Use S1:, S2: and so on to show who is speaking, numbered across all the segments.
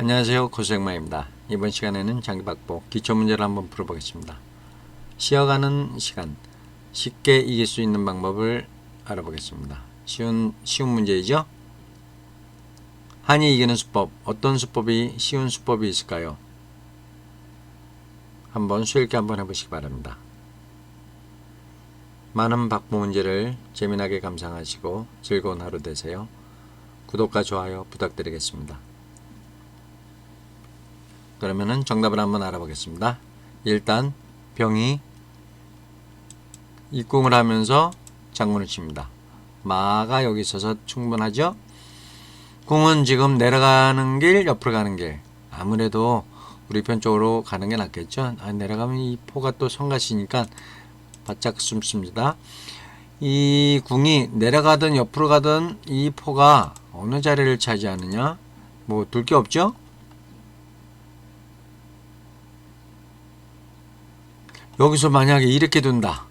S1: 안녕하세요 고수영마입니다. 이번 시간에는 장기박보 기초문제를 한번 풀어보겠습니다. 쉬어가는 시간 쉽게 이길 수 있는 방법을 알아보겠습니다. 쉬운 쉬운 문제이죠? 한이 이기는 수법 어떤 수법이 쉬운 수법이 있을까요? 한번 수일게 한번 해보시기 바랍니다. 많은 박보 문제를 재미나게 감상하시고 즐거운 하루 되세요. 구독과 좋아요 부탁드리겠습니다. 그러면은 정답을 한번 알아보겠습니다. 일단 병이 입궁을 하면서 장문을 칩니다. 마가 여기 있어서 충분하죠? 궁은 지금 내려가는 길, 옆으로 가는 길. 아무래도 우리 편 쪽으로 가는 게 낫겠죠? 아, 내려가면 이 포가 또 성가시니까 바짝 숨습니다. 이 궁이 내려가든 옆으로 가든 이 포가 어느 자리를 차지하느냐? 뭐 둘 게 없죠? 여기서 만약에 이렇게 둔다.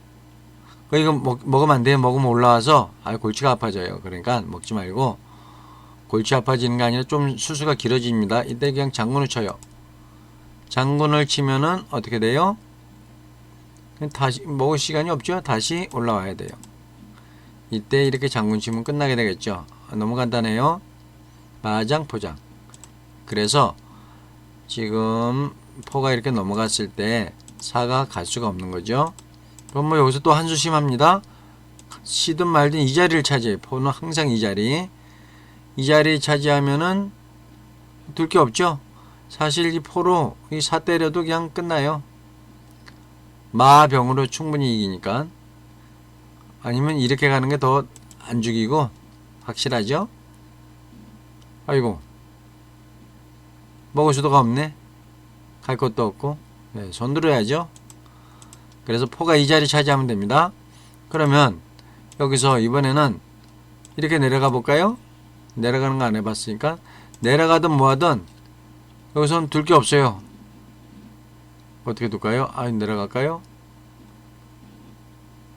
S1: 그 이거 먹, 먹으면 안 돼요. 먹으면 올라와서 아 골치가 아파져요. 그러니까 먹지 말고 골치 아파지는 게 아니라 좀 수수가 길어집니다. 이때 그냥 장군을 쳐요. 장군을 치면은 어떻게 돼요? 다시 먹을 시간이 없죠. 다시 올라와야 돼요. 이때 이렇게 장군 치면 끝나게 되겠죠. 아, 너무 간단해요. 마장 포장. 그래서 지금 포가 이렇게 넘어갔을 때 사가 갈 수가 없는 거죠. 그럼 뭐 여기서 또 한 수 심합니다. 시든 말든 이 자리를 차지해. 포는 항상 이 자리. 이 자리 차지하면은 둘 게 없죠. 사실 이 포로 이 사 때려도 그냥 끝나요. 마병으로 충분히 이기니까. 아니면 이렇게 가는 게 더 안 죽이고 확실하죠? 아이고 먹을 수도가 없네. 갈 것도 없고. 네, 손 들어야죠. 그래서 포가 이 자리 차지하면 됩니다. 그러면 여기서 이번에는 이렇게 내려가 볼까요? 내려가는 거 안 해봤으니까 내려가든 뭐하든 여기서는 둘게 없어요. 어떻게 둘까요? 아, 내려갈까요?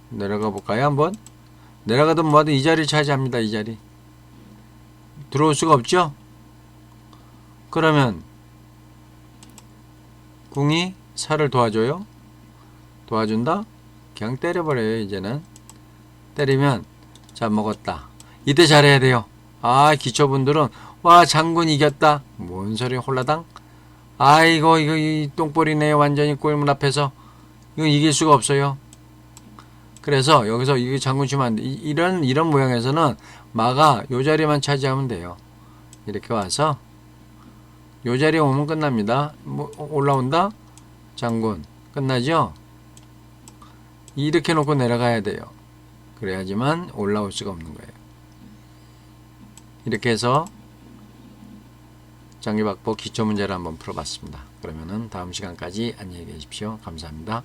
S1: 내려가 볼까요? 한번 내려가든 뭐하든 이 자리 차지합니다. 이 자리 들어올 수가 없죠? 그러면 궁이 살을 도와줘요. 도와준다? 그냥 때려버려요, 이제는. 때리면, 자, 먹었다. 이때 잘해야 돼요. 아, 기초분들은, 와, 장군 이겼다. 뭔 소리, 홀라당? 아이고, 이거, 이 똥볼이네요. 완전히 꼴문 앞에서. 이거 이길 수가 없어요. 그래서 여기서 이게 장군 치면 안 돼. 이- 이런, 이런 모양에서는 마가 요 자리만 차지하면 돼요. 이렇게 와서, 요 자리에 오면 끝납니다. 뭐 올라온다? 장군 끝나죠? 이렇게 놓고 내려가야 돼요. 그래야지만 올라올 수가 없는 거예요. 이렇게 해서 장기박보 기초문제를 한번 풀어봤습니다. 그러면은 다음 시간까지 안녕히 계십시오. 감사합니다.